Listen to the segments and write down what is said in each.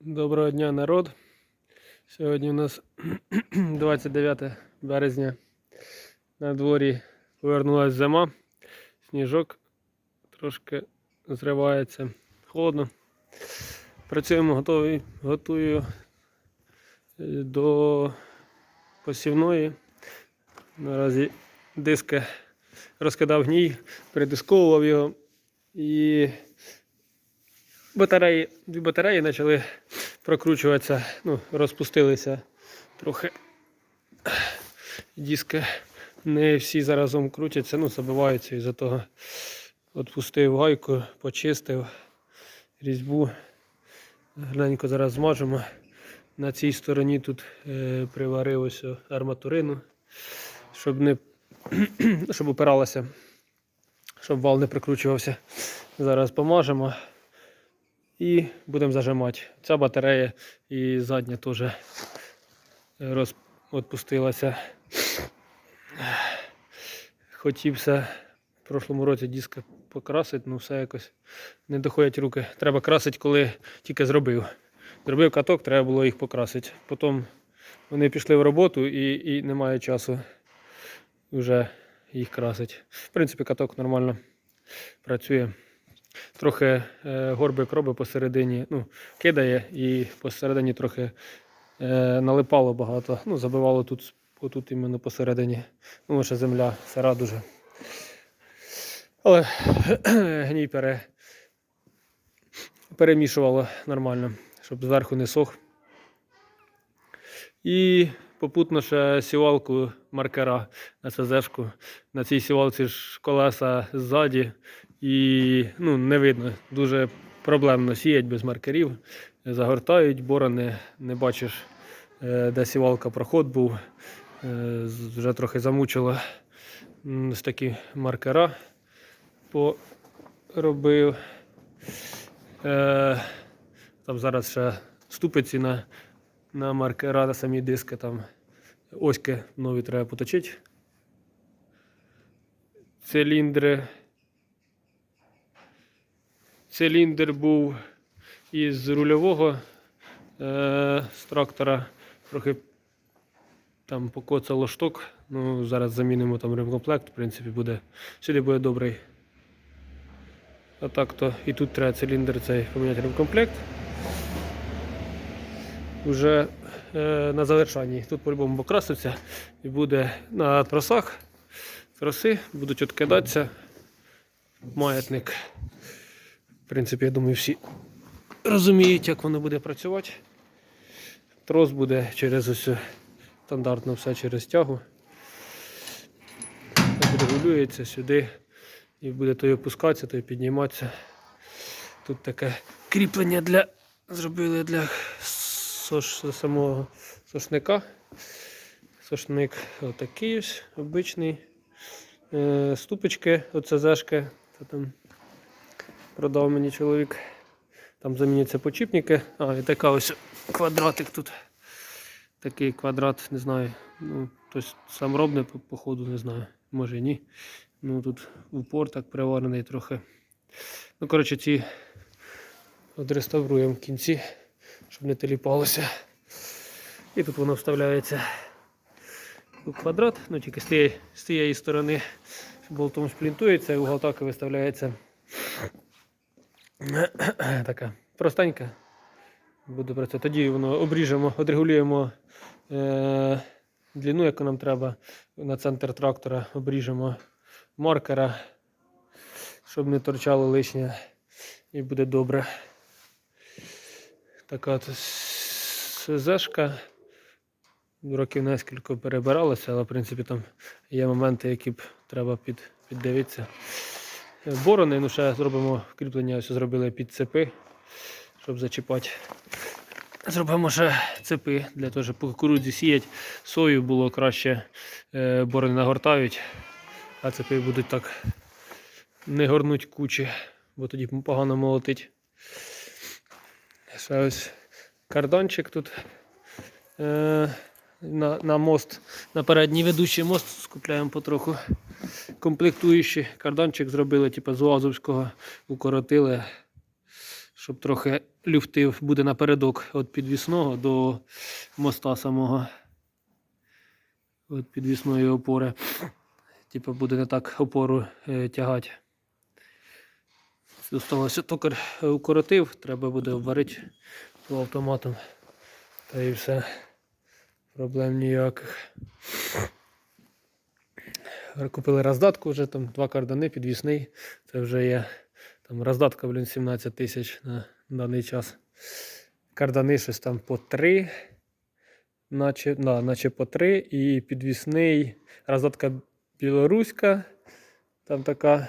Доброго дня, народ. Сьогодні у нас 29 березня. На дворі повернулася зима. Сніжок трошки зривається. Холодно. Працюємо, готові, готую е, до посівної. Наразі диски розкидав гній, передисковував його і батареї, дві батареї почали прокручуватися, ну, розпустилися трохи. Диски не всі заразом крутяться, ну, забиваються із-за того. Отпустив гайку, почистив різьбу. Глянько зараз змажемо. На цій стороні тут е, приварив ось арматурину, щоб не щоб опиралася, щоб вал не прикручувався. Зараз помажемо і будемо зажимати. Ця батарея і задня теж роз... відпустилася. Хотівся в прошлому році диска покрасити, ну все якось не доходять руки. Треба красити, коли тільки зробив. Зробив каток, треба було їх покрасити. Потім вони пішли в роботу і, і немає часу вже їх красити. В принципі, каток нормально працює. Трохи е, горбик робить посередині, ну, кидає і посередині трохи е, налипало багато. Ну, забивало тут, отут іменно посередині. Ну, ще земля сира дуже. Але гній пере, перемішувало нормально, щоб зверху не сох. І попутно ще сівалку маркера на ЦЗшку. На цій сівалці ж колеса ззаді і ну, не видно. Дуже проблемно сіять без маркерів. Загортають, борони, не бачиш, е, де сівалка проход був. Е, Вже трохи замучило. М, Ось такі маркера поробив. Е, Там зараз ще ступиці на, на маркера, на самі диски. Там оськи нові треба поточити. Циліндри. Циліндр був із рульового е, з трактора. Трохи там покоцало шток. Ну, зараз замінимо там ремкомплект, в принципі, буде. Сюди буде добрий. А так то і тут треба циліндр цей поміняти ремкомплект. Уже е, на завершанні. Тут по-любому покрасився і буде на тросах. Троси будуть відкидатися. Маятник. В принципі, я думаю, всі розуміють, як воно буде працювати. Трос буде через ось стандартно все через тягу. Регулюється сюди і буде той опускатися, той підніматися. Тут таке кріплення для зробили для сош, самого сошника. Сошник отакий ось обичний. Е, ступочки, оце зешки. Там продав мені чоловік. Там заміняться почіпники. А, і така ось квадратик тут. Такий квадрат, не знаю. Ну, хтось сам робне, по- походу, не знаю. Може ні. Ну тут упор так приварений трохи. Ну, коротше, ці відреставруємо в кінці, щоб не теліпалося. І тут воно вставляється у квадрат, ну тільки з тієї, з тієї сторони болтом шплінтується і угол так і виставляється. Така простенька. Буде працювати. Тоді воно обріжемо, одрегулюємо е, длину, яку нам треба. На центр трактора обріжемо маркера, щоб не торчало лишнє. І буде добре. Така от СЗшка. Років нескільки перебиралася, але в принципі там є моменти, які б треба під, піддивитися. Борони, ну ще зробимо кріплення, ось зробили під цепи, щоб зачіпати. Зробимо ще цепи для того, щоб по кукурудзі сіять. Сою було краще, е, борони нагортають, а цепи будуть так не горнуть кучі, бо тоді погано молотить. Ще ось карданчик тут. Е, на, на мост, на передній ведучий мост скупляємо потроху комплектуючі. Карданчик зробили, типу з Уазовського укоротили, щоб трохи люфти буде напередок від підвісного до моста самого. Від підвісної опори. Типу буде не так опору е, тягати. Осталося токар е, укоротив, треба буде обварити автоматом. Та і все. Проблем ніяких. Купили роздатку вже там два кардани, підвісний. Це вже є там роздатка, блін, 17 тисяч на даний час. Кардани щось там по 3, наче, да, наче по 3. І підвісний роздатка білоруська. Там така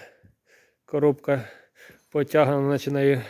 коробка потягана, наче нею